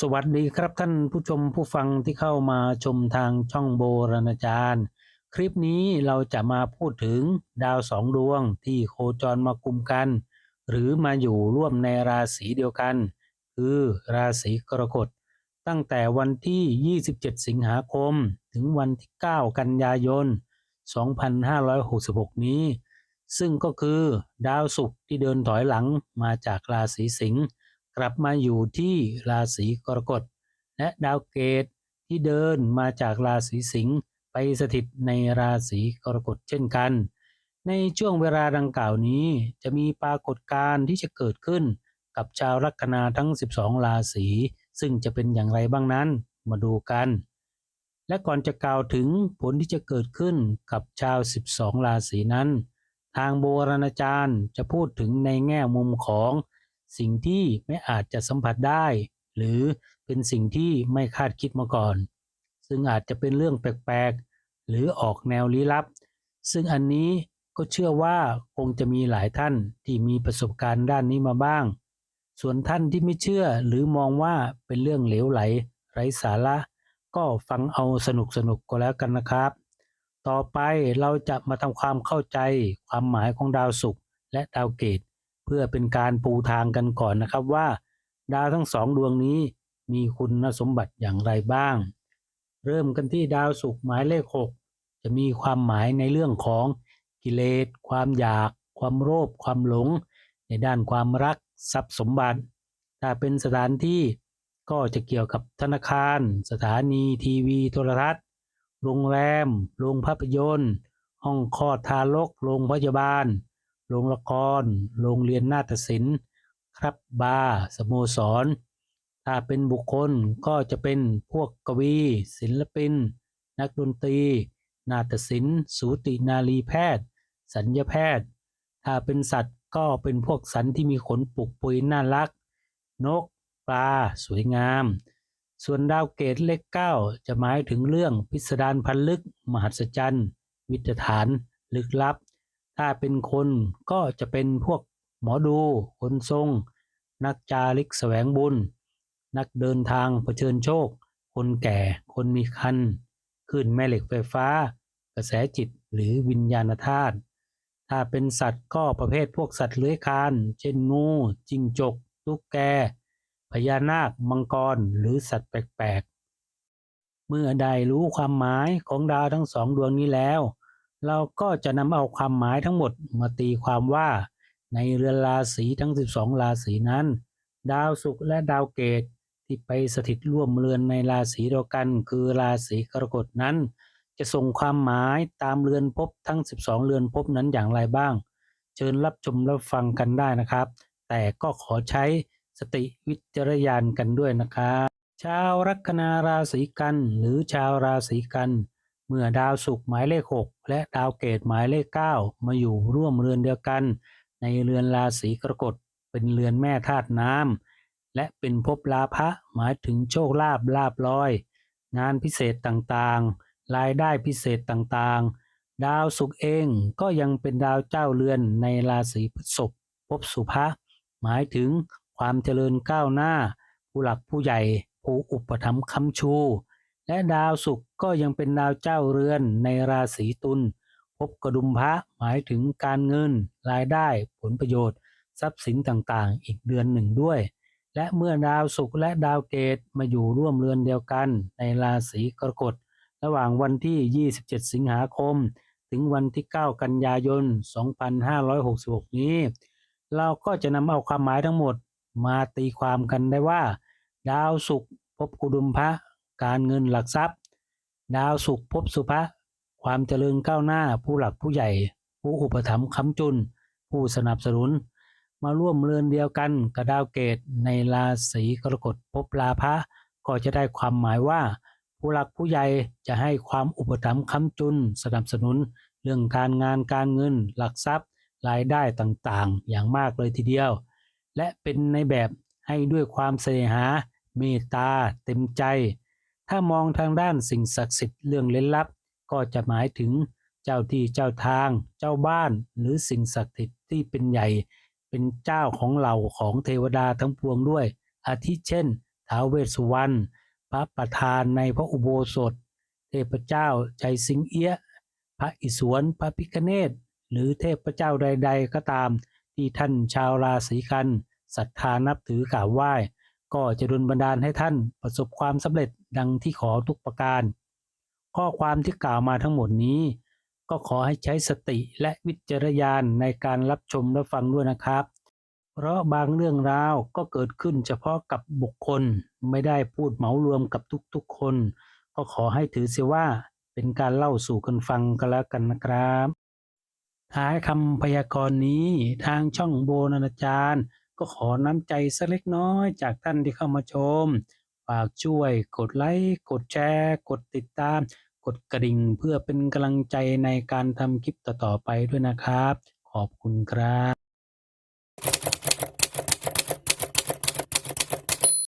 สวัสดีครับท่านผู้ชมผู้ฟังที่เข้ามาชมทางช่องโบราณจารย์ คลิปนี้เราจะมาพูดถึงดาวสองดวงที่โคจรมากุมกัน หรือมาอยู่ร่วมในราศีเดียวกัน คือราศีกรกฎตั้งแต่วันที่ 27 สิงหาคม ถึงวันที่ 9 กันยายน 2566 นี้ ซึ่งก็คือดาวศุกร์ที่เดินถอยหลังมาจากราศีสิงห์ กลับมาอยู่ที่ราศีกรกฎ และดาวเกตที่เดินมาจากราศีสิงห์ไปสถิตในราศีกรกฎเช่นกัน ในช่วงเวลาดังกล่าวนี้จะมีปรากฏการณ์ที่จะเกิดขึ้นกับชาวลัคนาทั้ง 12 ราศีซึ่งจะเป็นอย่างไรบ้างนั้นมาดูกัน และก่อนจะกล่าวถึงผลที่จะเกิดขึ้นกับชาว 12 ราศีนั้น ทางโบราณจารย์จะพูดถึงในแง่มุมของ สิ่งที่ไม่อาจจะสัมผัสได้ หรือเป็นสิ่งที่ไม่คาดคิดมาก่อน ซึ่งอาจจะเป็นเรื่องแปลกๆ หรือออกแนวลี้ลับ ซึ่งอันนี้ก็เชื่อว่าคงจะมีหลายท่านที่มีประสบการณ์ด้านนี้มาบ้าง ส่วนท่านที่ไม่เชื่อหรือมองว่าเป็นเรื่องเหลวไหล ไร้สาระ ก็ฟังเอาสนุกสนุกก็แล้วกันนะครับ ต่อไปเราจะมาทำความเข้าใจความหมายของดาวศุกร์และดาวเกต เพื่อเป็นการปูทางกันก่อนนะครับว่า ดาวทั้งสองดวงนี้มีคุณสมบัติอย่างไรบ้าง เริ่มกันที่ดาวศุกร์หมายเลข 6 จะมีความหมายในเรื่องของกิเลส ความอยาก ความโลภความหลง ในด้านความรักทรัพย์สมบัติ ถ้าเป็นสถานที่ก็จะเกี่ยวกับธนาคาร สถานีทีวีโทรทัศน์ โรงแรม โรงภาพยนตร์ ห้องคลอดทารก โรงพยาบาล โรงละคร โรงเรียนนาฏศิลป์ ครับบาร์สโมสร ถ้าเป็นบุคคลก็จะเป็นพวกกวี ศิลปิน นักดนตรี นาฏศิลป์ สูตินารีแพทย์ สัญญแพทย์ ถ้าเป็นสัตว์ก็เป็นพวกสันที่มีขนปุกปุยน่ารัก นก ปลา สวยงาม ส่วนดาวเกตเลขเก้าจะหมายถึงเรื่องพิสดารพันลึก มหัศจรรย์ วิทยฐาน ลึกลับ ถ้าเป็นคนก็จะเป็นพวกหมอดู คนทรง นักจาริกแสวงบุญ นักเดินทางเผชิญโชค คนแก่ คนมีคันขึ้นแม่เหล็กไฟฟ้า กระแสจิตหรือวิญญาณธาตุ ถ้าเป็นสัตว์ก็ประเภทพวกสัตว์เลื้อยคลาน เช่นงูจิงจกตุ๊กแก พญานาค มังกร หรือสัตว์แปลกๆ เมื่อได้รู้ความหมายของดาวทั้งสองดวงนี้แล้ว เราก็จะนำเอาความหมายทั้งหมดมาตีความว่า ในเรือนราศีทั้ง 12 ราศีนั้น ดาวศุกร์และดาวเกตที่ไปสถิตร่วมเรือนในราศีเดียวกัน คือราศีกรกฎนั้น จะส่งความหมายตามเรือนภพทั้ง 12 เรือนภพนั้นอย่างไรบ้าง เชิญรับชมรับฟังกันได้นะครับ แต่ก็ขอใช้สติวิจารณญาณกันด้วยนะครับชาวลัคนาราศีกันหรือชาวราศีกัน เมื่อดาวศุกร์หมายเลข 6 และดาวเกตหมายเลข 9 มาอยู่ร่วมเรือนเดียวกัน ในเรือนราศีกรกฎเป็นเรือนแม่ธาตุน้ำและเป็นภพลาภะหมายถึงโชคลาภลาบลอย งานพิเศษต่างๆ รายได้พิเศษต่างๆ ดาวศุกร์เองก็ยังเป็นดาวเจ้าเรือนในราศีพฤษภภพสุภะหมายถึงความเจริญก้าวหน้า ผู้หลักผู้ใหญ่ผู้อุปถัมภ์ค้ำชู และดาวศุกร์ก็ยังเป็นดาวเจ้าเรือนในราศีตุลภพกระดุมพระหมายถึงการเงิน รายได้ผลประโยชน์ ทรัพย์สินต่างๆ อีกเดือนหนึ่งด้วย และเมื่อดาวศุกร์และดาวเกตมาอยู่ร่วมเรือนเดียวกัน ในราศีกรกฎระหว่างวันที่ 27 สิงหาคม ถึงวันที่ 9 กันยายน 2566 นี้ เราก็จะนำเอาความหมายทั้งหมดมาตีความกันได้ว่า ดาวศุกร์ภพกุดุมพระ การเงินหลักทรัพย์ ดาวศุกร์ภพสุภะความเจริญก้าวหน้าผู้หลักผู้ใหญ่ ผู้อุปถัมภ์ค้ำจุน ผู้สนับสนุน มาร่วมเรือนเดียวกันกับดาวเกตในราศีกรกฎภพลาภะก็จะได้ความหมายว่า ผู้หลักผู้ใหญ่จะให้ความอุปถัมภ์ค้ำจุน สนับสนุน เรื่องการงานการเงิน หลักทรัพย์ รายได้ต่างๆ อย่างมากเลยทีเดียว และเป็นในแบบให้ด้วยความเสน่หา เมตตา เต็มใจ ถ้ามองทางด้านสิ่งศักดิ์สิทธิ์เรื่องเล้นลับ ก็จะหมายถึงเจ้าที่เจ้าทาง เจ้าบ้านหรือสิ่งศักดิ์สิทธิ์ที่เป็นใหญ่ เป็นเจ้าของเหล่าของเทวดาทั้งปวงด้วย อาทิเช่นท้าวเวสสุวรรณพระประธานในพระอุโบสถ เทพเจ้าใจสิงเอี้ยะพระอิศวรพระพิฆเนศหรือเทพเจ้าใด ๆ ก็ตามที่ท่านชาวราศีกันศรัทธานับถือกราบไหว้ ก็จะดลบันดาลให้ท่านประสบความสำเร็จดังที่ขอทุกประการ ข้อความที่กล่าวมาทั้งหมดนี้ ก็ขอให้ใช้สติและวิจารณญาณในการรับชมและฟังด้วยนะครับ เพราะบางเรื่องราวก็เกิดขึ้นเฉพาะกับบุคคลไม่ได้พูดเหมารวมกับทุกๆคน ก็ขอให้ถือเสียว่าเป็นการเล่าสู่กันฟังกันแล้วกันนะครับ ท้ายคำพยากรณ์นี้ทางช่องโบนานาจารย์ ก็ขอน้ำใจสักเล็กน้อยจากท่านที่เข้ามาชม ฝากช่วยกดไลค์กดแชร์ กดติดตาม กดกระดิ่งเพื่อเป็นกำลังใจในการทำคลิปต่อๆไปด้วยนะครับ ขอบคุณครับ